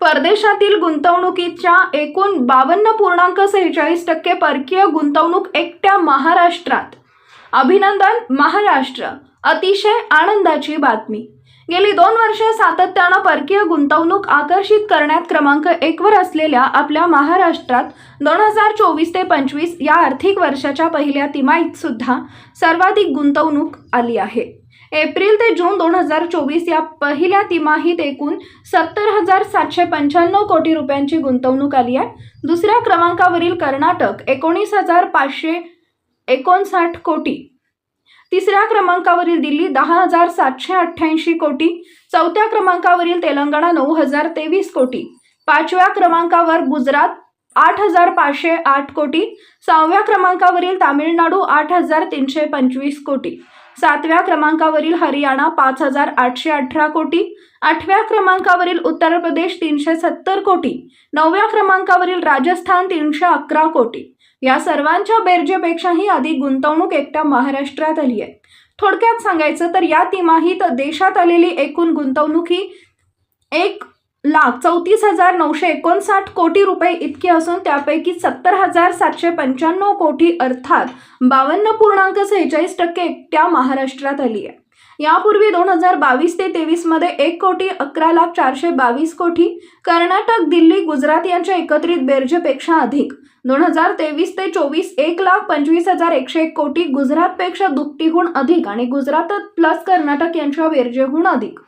परदेशातील गुंतवणुकीच्या एकूण बावन्न पूर्णांक सेहेचाळीस टक्के परकीय गुंतवणूक एकट्या महाराष्ट्रात. अभिनंदन महाराष्ट्र. अतिशय आनंदाची बातमी. गेली दोन वर्षे सातत्यानं परकीय गुंतवणूक आकर्षित करण्यात क्रमांक एकवर असलेल्या आपल्या महाराष्ट्रात दोन हजार चोवीस ते पंचवीस या आर्थिक वर्षाच्या पहिल्या तिमाहीत सुद्धा सर्वाधिक गुंतवणूक आली आहे. एप्रिल ते जून दोन हजार चोवीस या पहिल्या तिमाहीत एकूण सत्तर हजार सातशे पंच्याण्णव कोटी रुपयांची गुंतवणूक आली आहे. दुसऱ्या क्रमांकावरील कर्नाटक एकोणीस हजार पाचशे एकोणसाठ कोटी. तिसऱ्या क्रमांकावरील दिल्ली दहा हजार सातशे अठ्ठ्याऐंशी कोटी. चौथ्या क्रमांकावरील तेलंगणा नऊ हजार तेवीस कोटी. पाचव्या क्रमांकावर गुजरात आठ हजार पाचशे आठ कोटी. सहाव्या क्रमांकावरील तामिळनाडू आठ हजार तीनशे पंचवीस कोटी. सातव्या क्रमांकावरील हरियाणा पाच हजार आठशे अठरा कोटी. आठव्या क्रमांकावरील उत्तर प्रदेश तीनशे सत्तर कोटी. नवव्या क्रमांकावरील राजस्थान तीनशे अकरा कोटी. या सर्वांच्या बेरजेपेक्षाही अधिक गुंतवणूक एकट्या महाराष्ट्रात आली आहे. थोडक्यात सांगायचं तर या तिमाहीत देशात आलेली एकूण गुंतवणूक ही एक लाख चौतीस हजार नऊशे एकोणसाठ कोटी रुपये इतके असून त्यापैकी सत्तर हजार सातशे पंच्याण्णव कोटी अर्थात बावन्न पूर्णांक सेहेचाळीस टक्के एकट्या महाराष्ट्रात आली आहे. यापूर्वी दोन हजार बावीस ते तेवीसमध्ये एक कोटी अकरा लाख चारशे बावीस कोटी कर्नाटक दिल्ली गुजरात यांच्या एकत्रित बेरजेपेक्षा अधिक. दोन हजार तेवीस ते चोवीस एक लाख पंचवीस हजार एकशे एक कोटी गुजरातपेक्षा दुपटीहून अधिक आणि गुजरात प्लस कर्नाटक यांच्या बेरजेहून अधिक.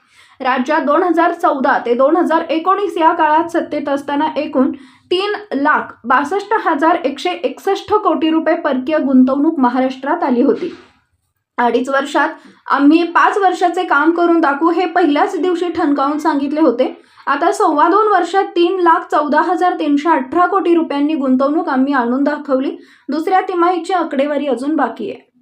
राज्यात दोन हजार चौदा ते दोन हजार एकोणीस या काळात सत्तेत असताना एकूण तीन लाख बासष्ट हजार एकशे एकसष्ट कोटी रुपये परकीय गुंतवणूक महाराष्ट्रात आली होती. अडीच वर्षात आम्ही पाच वर्षाचे काम करून दाखवू हे पहिल्याच दिवशी ठणकावून सांगितले होते. आता सव्वा दोन वर्षात तीन लाख चौदा हजार तीनशे अठरा कोटी रुपयांनी गुंतवणूक आम्ही आणून दाखवली. दुसऱ्या तिमाहीची आकडेवारी अजून बाकी आहे.